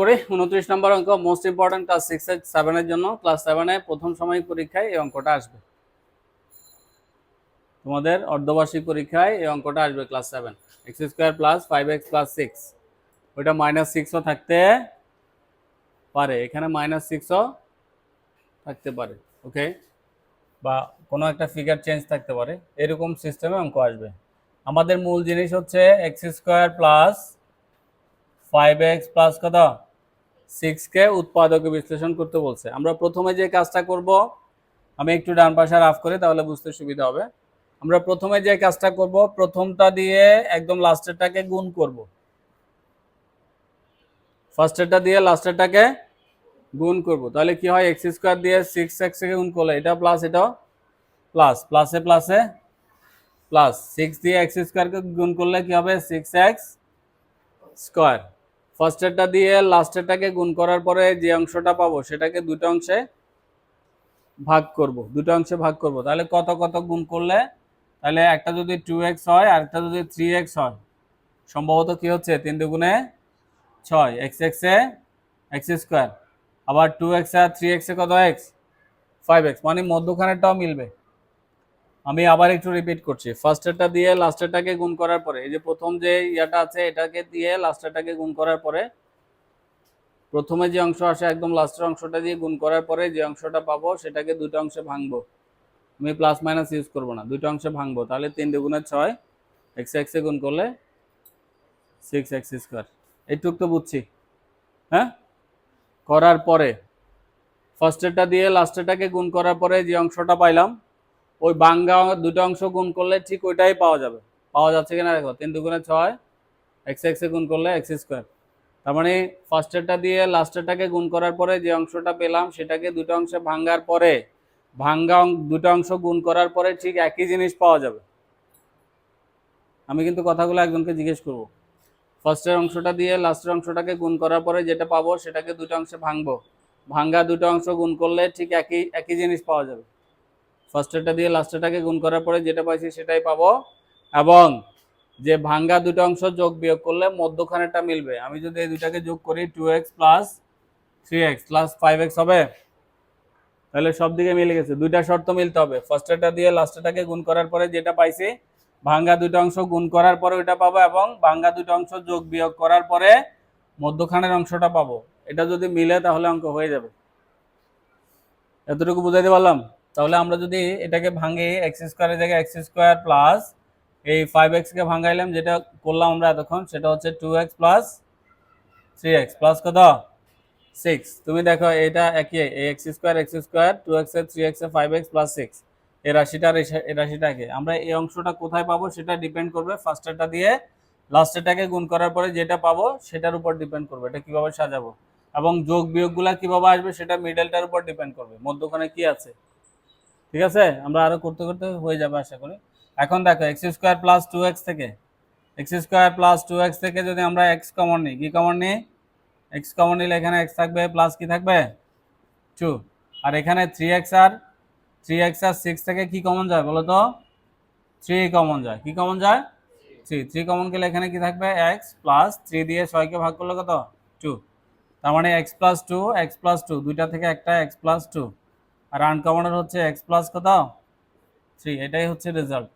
করে উনত্রিশ নম্বর অঙ্ক মোস্ট ইম্পর্টেন্ট ক্লাস সিক্স সেভেনের জন্য। ক্লাস সেভেনে প্রথম সাময়িক পরীক্ষায় এই অঙ্কটা আসবে। তোমাদের অর্ধবার্ষিক পরীক্ষায় এই অঙ্কটা আসবে class seven x square plus five x plus six ওইটা মাইনাস সিক্সও থাকতে পারে। এখানে মাইনাস সিক্সও থাকতে পারে। ওকে বা কোনো একটা ফিগার চেঞ্জ থাকতে পারে। এরকম সিস্টেমে অঙ্ক আসবে। আমাদের মূল জিনিস হচ্ছে x square plus five x plus কত? সিক্সকে উৎপাদকে বিশ্লেষণ করতে বলছে। আমরা প্রথমে যে কাজটা করব, আমি একটু ডান পাশে রাফ করে, তাহলে বুঝতে সুবিধা হবে। আমরা প্রথমে যে কাজটা করব, প্রথমটা দিয়ে একদম লাস্টেরটাকে গুণ করব। ফার্স্টেরটা দিয়ে লাস্টেরটাকে গুণ করব। তাহলে কি হয় এক্স স্কোয়ার দিয়ে সিক্স এক্সকে গুণ করলে, এটা প্লাস এটাও প্লাস প্লাসে প্লাসে প্লাস সিক্স দিয়ে এক্স স্কোয়ারকে গুণ করলে কি হবে সিক্স এক্স স্কোয়ার ফার্স্টেরটা দিয়ে লাস্টেরটাকে গুণ করার পরে যে অংশটা পাবো, সেটাকে দুটো অংশে ভাগ করব। দুটো অংশে ভাগ করব। তাহলে কত কত গুণ করলে? তাহলে একটা যদি টু এক্স হয়, আর একটা যদি থ্রি এক্স হয়, সম্ভবত কি হচ্ছে? তিন দুগুণে ছয়। এক্স এক্সে এক্স স্কোয়ার আবার টু এক্স আর থ্রি এক্সে কত এক্স ফাইভ এক্স মানে মধ্যখানেরটাও মিলবে। আমি আবার একটু রিপিট করছি। ফার্স্টেরটা দিয়ে লাস্টেরটাকে গুণ করার পরে, এই যে প্রথম যে ইয়াটা আছে, এটাকে দিয়ে লাস্টেরটাকে গুণ করার পরে, প্রথমে যে অংশ আসে একদম লাস্টের অংশটা দিয়ে গুণ করার পরে যে অংশটা পাবো, সেটাকে দুটো অংশে ভাঙবো। আমি প্লাস মাইনাস ইউজ করব না দুটো অংশে ভাঙবো। তাহলে তিন দুগুণে ছয় এক্স এক্সে গুণ করলে সিক্স এক্স স্কোয়ার এইটুক তো বুঝছি। হ্যাঁ? করার পরে ফার্স্টেরটা দিয়ে লাস্টেরটাকে গুণ করার পরে যে অংশটা পাইলাম ওই বাঙ্গা দুটো অংশ গুণ করলে ঠিক ওইটাই পাওয়া যাবে। পাওয়া যাচ্ছে কিনা দেখো, তিন দুগুণে ছয়, এক্স এক্সে গুণ করলে এক্স স্কোয়ার। তার মানে ফার্স্টেরটা দিয়ে লাস্টেরটাকে গুণ করার পরে যে অংশটা পেলাম, সেটাকে দুটো অংশে ভাঙ্গার পরে, ভাঙ্গা দুটো অংশ গুণ করার পরে ঠিক একই জিনিস পাওয়া যাবে। আমি কিন্তু কথাগুলো একজনকে জিজ্ঞেস করব। ফার্স্টের অংশটা দিয়ে লাস্টের অংশটাকে গুণ করার পরে যেটা পাবো, সেটাকে দুটো অংশে ভাঙবো। ভাঙ্গা দুটো অংশ গুণ করলে ঠিক একই একই জিনিস পাওয়া যাবে। ফার্স্টেরটা দিয়ে লাস্টেরটাকে গুণ করার পরে যেটা পাইছি সেটাই পাবো। এবং যে ভাঙ্গা দুটো অংশ যোগ বিয়োগ করলে মধ্যখানেরটা মিলবে। আমি যদি এই দুটাকে যোগ করি two x plus three x plus five x হবে। তাহলে সব দিকে মিলে গেছে। দুইটা শর্ত মিলতে হবে। ফার্স্টেরটা দিয়ে লাস্টেরটাকে গুণ করার পরে যেটা পাইছি, ভাঙ্গা দুটো অংশ গুণ করার পরে ওইটা পাবো এবং ভাঙ্গা দুটো অংশ যোগ বিয়োগ করার পরে মধ্যখানের অংশটা পাবো। এটা যদি মিলে তাহলে অঙ্ক হয়ে যাবে। এতটুকু বুঝাইতে পারলাম? তাহলে আমরা যদি এটাকে ভাঙি এক্স স্কোয়ারের জায়গায় এক্স স্কোয়ার প্লাস এই ফাইভ এক্সকে ভাঙাইলাম, যেটা করলাম আমরা এতক্ষণ, সেটা হচ্ছে two x plus three x plus কত? সিক্স তুমি দেখো, এটা একই, এই x square x square two এক্সের থ্রি এক্সের ফাইভ এক্স প্লাস সিক্স এই রাশিটা আর এই সা- এই রাশিটাকে আমরা এই অংশটা কোথায় পাবো, সেটা ডিপেন্ড করবে ফার্স্টেরটা দিয়ে। লাস্টেরটাকে গুণ করার পরে যেটা পাবো, সেটার উপর ডিপেন্ড করবে। এটা কীভাবে সাজাবো? এবং যোগ বিয়োগগুলা কীভাবে আসবে, সেটা মিডলটার উপর ডিপেন্ড করবে। মধ্যখানে কি আছে? ঠিক আছে? আমরা আরও করতে করতে হয়ে যাবে আশা করি। এখন দেখো x square plus two x থেকে x square plus two x থেকে যদি আমরা এক্স কমন নিই, কি কমন নিই? এক্স কমন নিলে এখানে এক্স থাকবে প্লাস কি থাকবে? টু আর এখানে থ্রি এক্স আর থ্রি এক্স আর সিক্স থেকে কি কমন যায় বলো তো? থ্রি কমন যায়। কি কমন যায়? থ্রি থ্রি কমন গেলে এখানে কি থাকবে? এক্স প্লাস থ্রি দিয়ে ছয়কে ভাগ করলে কত? টু তার মানে x plus two x plus two দুইটা থেকে একটা এক্স প্লাস টু আর আনকমনের হচ্ছে এক্স প্লাস কত থ্রি এটাই হচ্ছে রেজাল্ট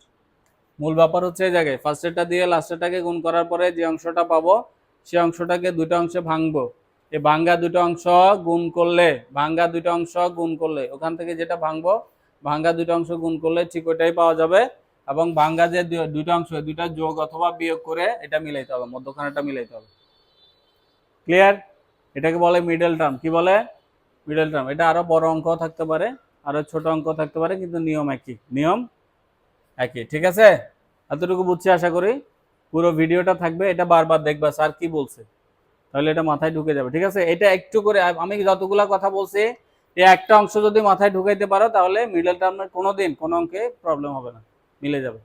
মূল ব্যাপার হচ্ছে এই জায়গায় ফার্স্টেরটা দিয়ে লাস্টেরটাকে গুণ করার পরে যে অংশটা পাবো সেই অংশটাকে দুটো অংশে ভাঙবো। এই ভাঙ্গা দুটো অংশ গুণ করলে, ভাঙ্গা দুটো অংশ গুণ করলে, ওখান থেকে যেটা ভাঙবো, ভাঙ্গা দুটো অংশ গুণ করলে ঠিক ওইটাই পাওয়া যাবে। এবং ভাঙ্গা যে দুটো অংশ দুটা যোগ অথবা বিয়োগ করে এটা মিলাইতে হবে মধ্যখানেটা মিলাইতে হবে। ক্লিয়ার এটাকে বলে মিডল টার্ম কি বলে? মিডল টার্ম এটা আরও বড় অঙ্ক থাকতে পারে, আরও ছোট অঙ্ক থাকতে পারে, কিন্তু নিয়ম একই। নিয়ম একই, ঠিক আছে? এতটুকু বুঝছি, আশা করি পুরো ভিডিওটা থাকবে। এটা বারবার দেখবা, স্যার কি বলছে? তাহলে এটা মাথায় ঢুকে যাবে, ঠিক আছে? এটা একটু করে আমি যতগুলা কথা বলছি এই একটা অংশ যদি মাথায় ঢুকাইতে পারো, তাহলে মিডল টার্মের কোনো দিন কোনো অঙ্কে প্রবলেম হবে না, মিলে যাবে।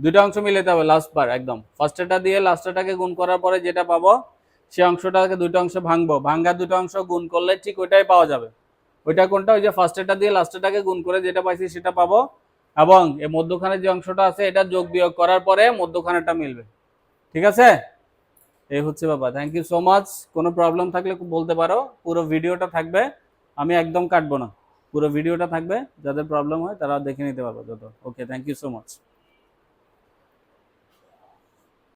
দুটো অংশ মিলাতে হবে লাস্ট বার, একদম। ফার্স্টেরটা দিয়ে লাস্টেরটাকে গুণ করার পরে যেটা পাবো সেই অংশটাকে দুটো অংশ ভাঙবো। ভাঙ্গা দুটো অংশ গুণ করলে ঠিক ওইটাই পাওয়া যাবে। ওইটা কোনটা? ওই যে ফার্স্টেরটা দিয়ে লাস্টেরটাকে গুণ করে যেটা পাইছি সেটা পাবো। এবং এই মধ্যখানে যে অংশটা আছে, এটা যোগ বিয়োগ করার পরে মধ্যখানেরটা মিলবে। ঠিক আছে? এই হচ্ছে ব্যাপার। থ্যাংক ইউ সো মাচ কোনো প্রবলেম থাকলে বলতে পারো। পুরো ভিডিওটা থাকবে। আমি একদম কাটবো না। পুরো ভিডিওটা থাকবে। যাদের প্রবলেম হয় তারা দেখে নিতে পারবে যত। Okay thank you so much